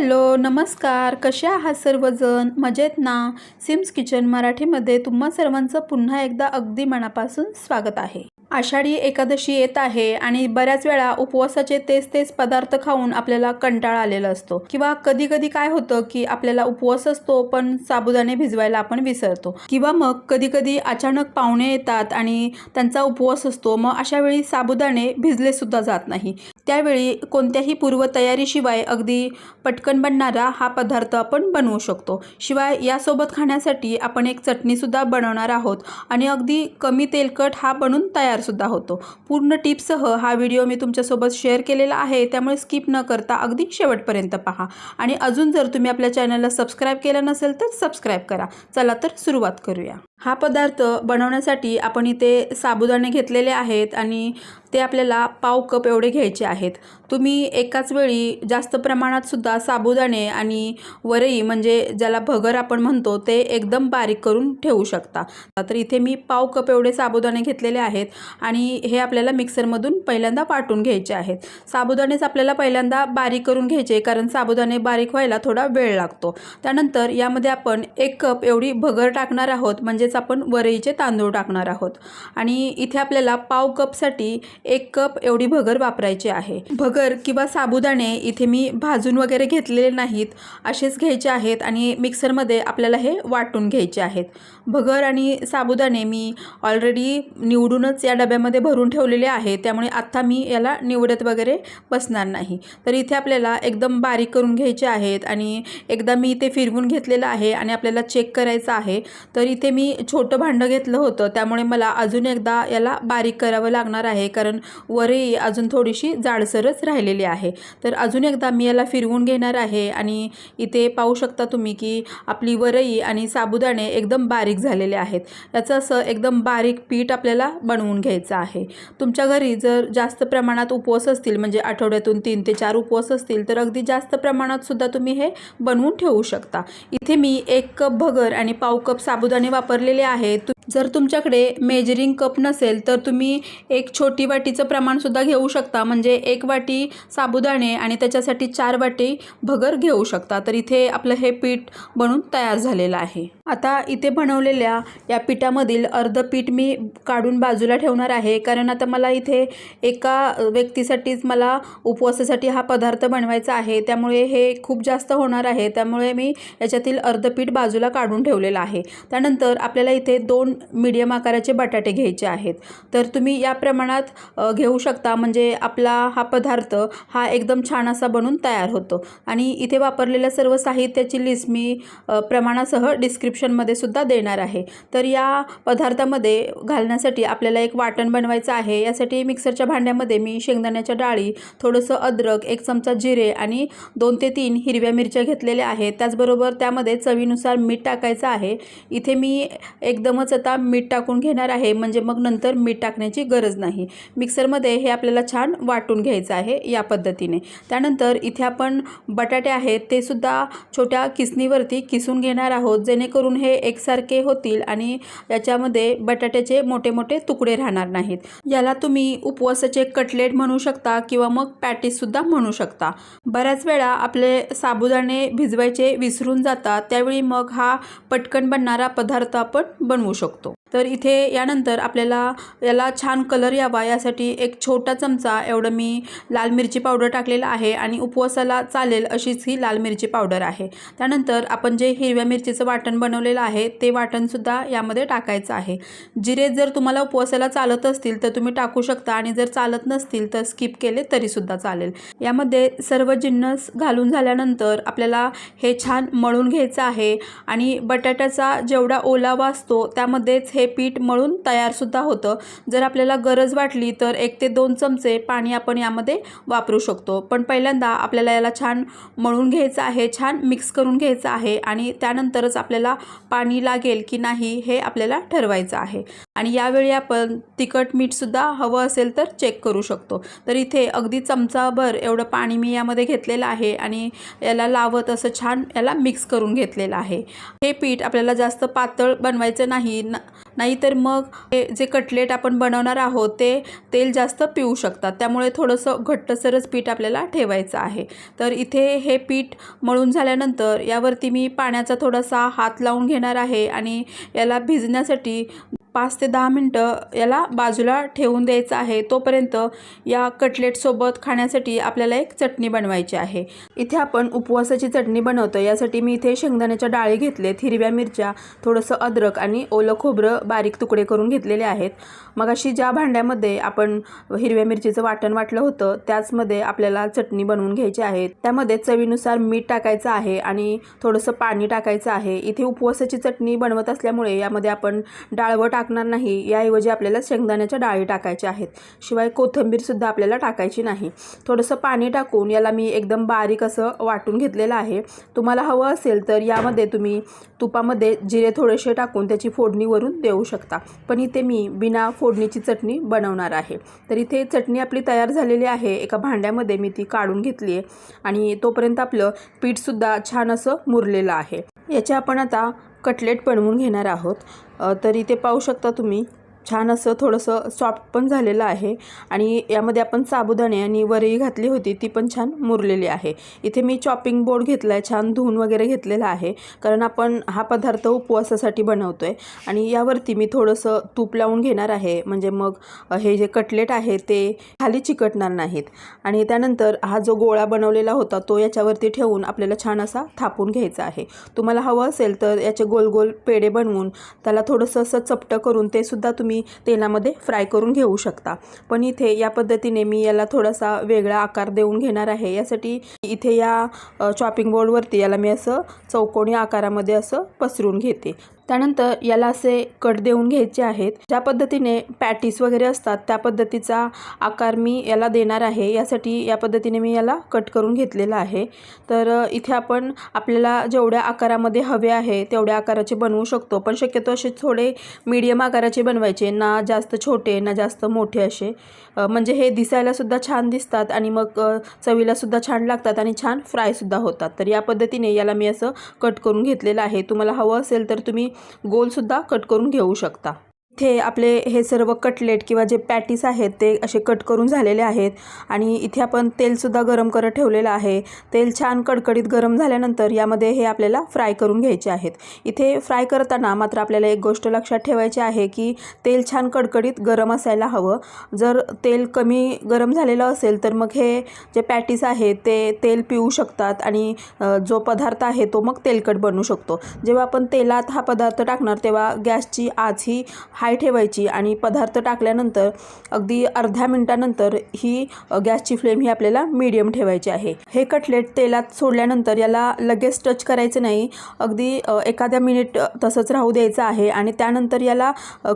Hello नमस्कार. कसे आहात सर्वजण? मजेत ना? सिम्स किचन मराठीमध्ये तुम्हा सर्वांचं पुन्हा एकदा अगदी मनापासून स्वागत आहे. आषाढी एकादशी येत आहे आणि बऱ्याच वेळा उपवासाचे तेच तेच पदार्थ खाऊन आपल्याला कंटाळा आलेला असतो. किंवा कधी कधी काय होतं की आपल्याला उपवास असतो पण साबुदाणे भिजवायला आपण विसरतो. किंवा मग कधी कधी अचानक पाहुणे येतात आणि त्यांचा उपवास असतो मग अशा वेळी साबुदाणे भिजले सुद्धा जात नाही. त्यावेळी कोणत्याही पूर्वतयारीशिवाय अगदी पटकन बनणारा हा पदार्थ आपण बनवू शकतो. शिवाय यासोबत खाण्यासाठी आपण एक चटणीसुद्धा बनवणार आहोत आणि अगदी कमी तेलकट हा बनून तयार तयारसुद्धा होतो. पूर्ण टिप्ससह हा व्हिडिओ मी तुमच्यासोबत शेअर केलेला आहे त्यामुळे स्किप न करता अगदी शेवटपर्यंत पहा. आणि अजून जर तुम्ही आपल्या चॅनलला सबस्क्राईब केलं नसेल तर सबस्क्राईब करा. चला तर सुरुवात करूया. हा पदार्थ बनवण्यासाठी आपण इथे साबुदाणे घेतलेले आहेत आणि ते आपल्याला पाव कप एवढे घ्यायचे आहेत. तुम्ही एकाच वेळी जास्त प्रमाणात सुद्धा साबुदाणे आणि वरई म्हणजे ज्याला भगर आपण म्हणतो ते एकदम बारीक करून ठेवू शकता. तर इथे मी पाव कप एवढे साबुदाणे घेतलेले आहेत आणि हे आपल्याला मिक्सरमधून पहिल्यांदा वाटून घ्यायचे आहेत. साबुदाणेच आपल्याला पहिल्यांदा बारीक करून घ्यायचे कारण साबुदाणे बारीक व्हायला थोडा वेळ लागतो. त्यानंतर यामध्ये आपण एक कप एवढी भगर टाकणार आहोत म्हणजे म्हणजेच आपण वरईचे तांदूळ टाकणार आहोत. आणि इथे आपल्याला पाव कपसाठी एक कप एवढी भगर वापरायची आहे. भगर किंवा साबुदाणे इथे मी भाजून वगैरे घेतलेले नाहीत. असेच घ्यायचे आहेत आणि मिक्सरमध्ये आपल्याला हे वाटून घ्यायचे आहेत. भगर आणि साबुदाणे मी ऑलरेडी निवडूनच या डब्यामध्ये भरून ठेवलेले आहे. त्यामुळे आत्ता मी याला निवडत वगैरे बसणार नाही. तर इथे आपल्याला एकदम बारीक करून घ्यायचे आहेत आणि एकदा मी इथे फिरवून घेतलेलं आहे आणि आपल्याला चेक करायचं आहे. तर इथे मी छोटं भांडं घेतलं होतं. त्यामुळे मला अजून एकदा याला बारीक करावं लागणार आहे. कारण वरही अजून थोडीशी जाडसरच राहिलेली आहे. तर अजून एकदा मी याला फिरवून घेणार आहे. आणि इथे पाहू शकता तुम्ही की आपली वरई आणि साबुदाणे एकदम बारीक झालेले आहेत. याचं असं एकदम बारीक पीठ आपल्याला बनवून घ्यायचं आहे. तुमच्या घरी जर जास्त प्रमाणात उपवास असतील म्हणजे आठवड्यातून तीन ते चार उपवास असतील तर अगदी जास्त प्रमाणात सुद्धा तुम्ही हे बनवून ठेवू शकता. इथे मी एक कप भगर आणि पाव कप साबुदाणे वापरले वापरलेले आहेत जर तुमच्याकडे मेजरिंग कप नसेल तर तुम्ही एक छोटी वाटीचं प्रमाणसुद्धा घेऊ शकता. म्हणजे एक वाटी साबुदाणे आणि त्याच्यासाठी चार वाटी भगर घेऊ शकता. तर इथे आपलं हे पीठ बनून तयार झालेलं आहे. आता इथे बनवलेल्या या पिठामधील अर्ध पीठ मी काढून बाजूला ठेवणार आहे. कारण आता मला इथे एका व्यक्तीसाठीच मला उपवासासाठी हा पदार्थ बनवायचा आहे. त्यामुळे हे खूप जास्त होणार आहे. त्यामुळे मी याच्यातील अर्ध पीठ बाजूला काढून ठेवलेलं आहे. त्यानंतर आपल्याला इथे दोन मीडियम आकाराचे बटाटे घ्यायचे आहेत. तर तुम्ही या प्रमाणात घेऊ शकता. म्हणजे आपला हा पदार्थ हा एकदम छान असा बनून तयार होतो. आणि इथे वापरलेल्या सर्व साहित्याची लिस्ट मी प्रमाणासह डिस्क्रिप्शनमध्ये सुद्धा देणार आहे. तर या पदार्थामध्ये घालण्यासाठी आपल्याला एक वाटण बनवायचं आहे. यासाठी मिक्सरच्या भांड्यामध्ये मी शेंगदाण्याच्या डाळी थोडंसं अद्रक एक चमचा जिरे आणि दोन ते तीन हिरव्या मिरच्या घेतलेल्या आहेत. त्याचबरोबर त्यामध्ये चवीनुसार मीठ टाकायचं आहे. इथे मी एकदमच आता मीठ टाकून घेणार आहे. म्हणजे मग नंतर मीठ टाकण्याची गरज नाही. मिक्सरमध्ये हे आपल्याला छान वाटून घ्यायचं आहे या पद्धतीने. त्यानंतर इथे आपण बटाटे आहेत ते सुद्धा छोट्या किसणीवरती किसून घेणार आहोत. जेणेकरून हे एकसारखे होतील आणि याच्यामध्ये बटाट्याचे मोठे मोठे तुकडे राहणार नाहीत. याला तुम्ही उपवासाचे कटलेट म्हणू शकता किंवा मग पॅटीससुद्धा म्हणू शकता. बऱ्याच वेळा आपले साबुदाणे भिजवायचे विसरून जातात. त्यावेळी मग हा पटकन बनणारा पदार्थ आपण बनवू शकतो. producto. तर इथे यानंतर आपल्याला याला छान कलर यावा यासाठी एक छोटा चमचा एवढं मी लाल मिरची पावडर टाकलेलं आहे आणि उपवासाला चालेल अशीच ही लाल मिरची पावडर आहे. त्यानंतर आपण जे हिरव्या मिरचीचं वाटण बनवलेलं आहे ते वाटणसुद्धा यामध्ये टाकायचं आहे. जिरे जर तुम्हाला उपवासाला चालत असतील तर तुम्ही टाकू शकता आणि जर चालत नसतील तर स्किप केले तरीसुद्धा चालेल. यामध्ये सर्व जिन्नस घालून झाल्यानंतर आपल्याला हे छान मळून घ्यायचं आहे आणि बटाट्याचा जेवढा ओलावा असतो त्यामध्येच हे हे पीठ मळून तयारसुद्धा होतं. जर आपल्याला गरज वाटली तर एक ते दोन चमचे पाणी आपण यामध्ये वापरू शकतो. पण पहिल्यांदा आपल्याला याला छान मळून घ्यायचं आहे छान मिक्स करून घ्यायचं आहे आणि त्यानंतरच आपल्याला पाणी लागेल की नाही हे आपल्याला ठरवायचं आहे. आणि यावेळी आपण तिखट मीठसुद्धा हवं असेल तर चेक करू शकतो. तर इथे अगदी चमचाभर एवढं पाणी मी यामध्ये घेतलेलं आहे आणि याला लावत असं छान याला मिक्स करून घेतलेलं आहे. हे पीठ आपल्याला जास्त पातळ बनवायचं नाही. नाहीतर मग हे जे कटलेट आपण बनवणार आहोत ते तेल जास्त पिऊ शकतात. त्यामुळे थोडंसं घट्टसरच पीठ आपल्याला ठेवायचं आहे. तर इथे हे पीठ मळून झाल्यानंतर यावरती मी पाण्याचा थोडासा हात लावून घेणार आहे आणि याला भिजण्यासाठी पाच ते दहा मिनटं याला बाजूला ठेवून द्यायचं आहे. तोपर्यंत या कटलेटसोबत खाण्यासाठी आपल्याला एक चटणी बनवायची आहे. इथे आपण उपवासाची चटणी बनवतो यासाठी मी इथे शेंगदाण्याच्या डाळी घेतलेत हिरव्या मिरच्या थोडंसं अद्रक आणि ओलं खोबरं बारीक तुकडे करून घेतलेले आहेत. मग अशी ज्या भांड्यामध्ये आपण हिरव्या मिरचीचं वाटण वाटलं होतं त्याचमध्ये आपल्याला चटणी बनवून घ्यायची आहे. त्यामध्ये चवीनुसार मीठ टाकायचं आहे आणि थोडंसं पाणी टाकायचं आहे. इथे उपवासाची चटणी बनवत असल्यामुळे यामध्ये आपण डाळवं टाकणार नाही. याऐवजी आपल्याला शेंगदाण्याच्या डाळी टाकायच्या आहेत. शिवाय कोथिंबीरसुद्धा आपल्याला टाकायची नाही. थोडंसं पाणी टाकून याला मी एकदम बारीक असं वाटून घेतलेलं आहे. तुम्हाला हवं असेल तर यामध्ये तुम्ही तुपामध्ये जिरे थोडेसे टाकून त्याची फोडणीवरून देऊ शकता. पण इथे मी बिना फोडणीची चटणी बनवणार आहे. तर इथे चटणी आपली तयार झालेली आहे. एका भांड्यामध्ये मी ती काढून घेतली आहे. आणि तोपर्यंत आपलं पीठसुद्धा छान असं मुरलेलं आहे. याच्या आपण आता कटलेट बनवून घेणार आहोत. तर इथे पाहू शकता तुम्ही छान असं थोडंसं सॉफ्ट पण झालेलं आहे. आणि यामध्ये आपण साबुदाणे आणि वरई घातली होती ती पण छान मुरलेली आहे. इथे मी चॉपिंग बोर्ड घेतला आहे छान धुवून वगैरे घेतलेला आहे. कारण आपण हा पदार्थ उपवासासाठी बनवतो आहे आणि यावरती मी थोडंसं तूप लावून घेणार आहे. म्हणजे मग हे जे कटलेट आहे ते खाली चिकटणार नाहीत. आणि त्यानंतर हा जो गोळा बनवलेला होता तो याच्यावरती ठेवून आपल्याला छान असा थापून घ्यायचा आहे. तुम्हाला हवं असेल तर याचे गोल गोल पेढे बनवून त्याला थोडंसं असं चपटं करून ते सुद्धा तुम्ही तेलामध्ये फ्राय करून घेऊ शकता. पण इथे या पद्धतीने मी याला थोडासा वेगळा आकार देऊन घेणार आहे. यासाठी इथे या चॉपिंग बोर्डवरती याला मी असं चौकोनी आकारामध्ये असं पसरून घेते. त्यानंतर याला असे कट देऊन घ्यायचे आहेत. ज्या पद्धतीने पॅटीस वगैरे असतात त्या पद्धतीचा आकार मी याला देणार आहे. यासाठी या पद्धतीने मी याला कट करून घेतलेला आहे. तर इथे आपण आपल्याला जेवढ्या आकारामध्ये हवे आहे तेवढ्या आकाराचे बनवू शकतो. पण शक्यतो असे थोडे मीडियम आकाराचे बनवायचे ना जास्त छोटे ना जास्त मोठे असे. म्हणजे हे दिसायलासुद्धा छान दिसतात आणि मग चवीलासुद्धा छान लागतात आणि छान फ्रायसुद्धा होतात. तर या पद्धतीने याला मी असं कट करून घेतलेलं आहे. तुम्हाला हवं असेल तर तुम्ही गोलसुद्धा कट करून घेऊ शकता. इथे आपले हे सर्व कटलेट किंवा जे पॅटीस आहेत ते असे कट करून झालेले आहेत. आणि इथे आपण तेलसुद्धा गरम करत ठेवलेलं आहे. तेल छान कडकडीत गरम झाल्यानंतर यामध्ये हे आपल्याला फ्राय करून घ्यायचे आहेत. इथे फ्राय करताना मात्र आपल्याला एक गोष्ट लक्षात ठेवायची आहे की तेल छान कडकडीत गरम असायला हवं. जर तेल कमी गरम झालेलं असेल तर मग हे जे पॅटीस आहेत ते तेल पिऊ शकतात आणि जो पदार्थ आहे तो मग तेलकट बनू शकतो. जेव्हा आपण तेलात हा पदार्थ टाकणार तेव्हा गॅसची आच ही हाय ठेवायची आणि पदार्थ टाकल्यानंतर अगदी अर्ध्या मिनटानंतर ही गॅसची फ्लेम ही आपल्याला मीडियम ठेवायची आहे. हे कटलेट तेलात सोडल्यानंतर याला लगेच टच करायचं नाही. अगदी एखाद्या मिनिट तसंच राहू द्यायचं आहे आणि त्यानंतर याला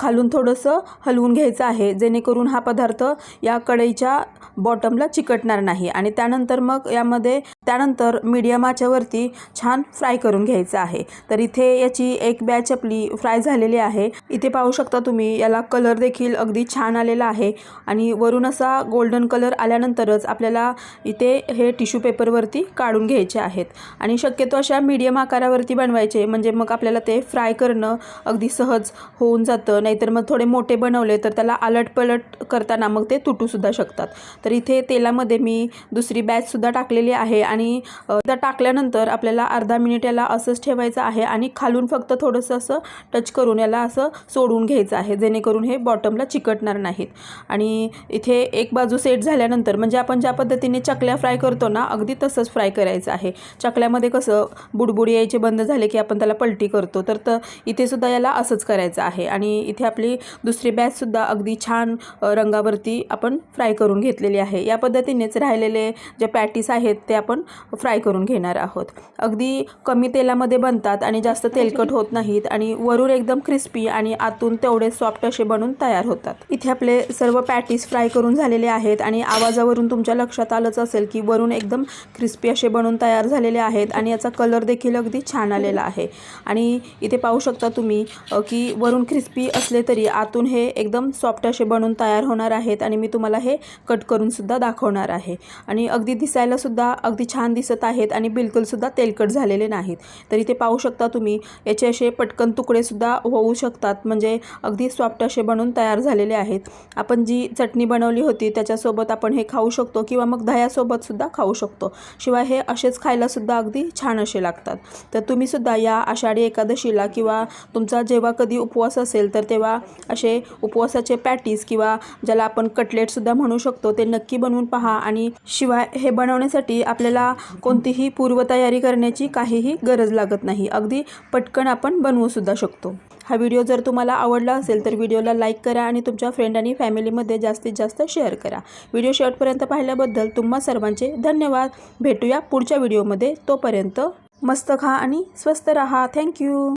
खालून थोडंसं हलवून घ्यायचं आहे जेणेकरून हा पदार्थ या कढईच्या बॉटमला चिकटणार नाही. आणि त्यानंतर मग यामध्ये त्यानंतर मीडियम आच्यावरती छान फ्राय करून घ्यायचं आहे. तर इथे याची एक बॅच आपली फ्राय झालेली आहे. इथे पाहू शकता तुम्ही याला कलर देखील अगदी छान आलेला आहे आणि वरून असा गोल्डन कलर आल्यानंतरच आपल्याला इथे हे टिश्यू पेपरवरती काढून घ्यायचे आहेत. आणि शक्यतो अशा मीडियम आकारावरती बनवायचे म्हणजे मग आपल्याला ते फ्राय करणं अगदी सहज होऊन जातं. नाहीतर मग थोडे मोठे बनवले तर त्याला आलटपलट करताना मग ते तुटूसुद्धा शकतात. तर इथे तेलामध्ये मी दुसरी बॅचसुद्धा टाकलेली आहे आणि आणि त्या टाकल्यानंतर आपल्याला अर्धा मिनिट याला असंच ठेवायचं आहे आणि खालून फक्त थोडंसं असं टच करून याला असं सोडून घ्यायचं आहे जेणेकरून हे बॉटमला चिकटणार नाहीत. आणि इथे एक बाजू सेट झाल्यानंतर म्हणजे आपण ज्या पद्धतीने चकल्या फ्राय करतो ना अगदी तसंच फ्राय करायचं आहे. चकल्यामध्ये कसं बुडबुडी यायचे बंद झाले की आपण त्याला पलटी करतो तर त इथे सुद्धा याला असंच करायचं आहे. आणि इथे आपली दुसरी बॅचसुद्धा अगदी छान रंगावरती आपण फ्राय करून घेतलेली आहे. या पद्धतीनेच राहिलेले जे पॅटीस आहेत ते आपण फ्राय करून घेणार आहोत. अगदी कमी तेलामध्ये बनतात आणि जास्त तेलकट होत नाहीत आणि वरून एकदम क्रिस्पी आणि आतून तेवढे सॉफ्ट असे बनून तयार होतात. इथे आपले सर्व पॅटीस फ्राय करून झालेले आहेत आणि आवाजावरून तुमच्या लक्षात आलंच असेल की वरून एकदम क्रिस्पी असे बनून तयार झालेले आहेत आणि याचा कलर देखील अगदी छान आलेला आहे. आणि इथे पाहू शकता तुम्ही की वरून क्रिस्पी असले तरी आतून हे एकदम सॉफ्ट असे बनून तयार होणार आहेत आणि मी तुम्हाला हे कट करून सुद्धा दाखवणार आहे. आणि अगदी दिसायला सुद्धा अगदी छान छान दिसत आहेत आणि बिलकुलसुद्धा तेलकट झालेले नाहीत. तर इथे पाहू शकता तुम्ही याचे असे पटकन तुकडेसुद्धा होऊ शकतात. म्हणजे अगदी सॉफ्ट असे बनून तयार झालेले आहेत. आपण जी चटणी बनवली होती त्याच्यासोबत आपण हे खाऊ शकतो किंवा मग दह्यासोबतसुद्धा खाऊ शकतो. शिवाय हे असेच खायलासुद्धा अगदी छान असे लागतात. तर तुम्हीसुद्धा या आषाढी एकादशीला किंवा तुमचा जेव्हा कधी उपवास असेल तर तेव्हा असे उपवासाचे पॅटीस किंवा ज्याला आपण कटलेटसुद्धा म्हणू शकतो ते नक्की बनवून पहा. आणि शिवाय हे बनवण्यासाठी आपल्याला आपल्याला कोणतीही पूर्वतयारी करण्याची काहीही गरज लागत नाही. अगदी पटकन आपण बनवूसुद्धा शकतो. हा व्हिडिओ जर तुम्हाला आवडला असेल तर व्हिडिओला लाईक करा आणि तुमच्या फ्रेंड आणि फॅमिलीमध्ये जास्तीत जास्त शेअर करा. व्हिडिओ शेवटपर्यंत पाहिल्याबद्दल तुम्हा सर्वांचे धन्यवाद. भेटूया पुढच्या व्हिडिओमध्ये. तोपर्यंत मस्त खा आणि स्वस्त रहा. थँक्यू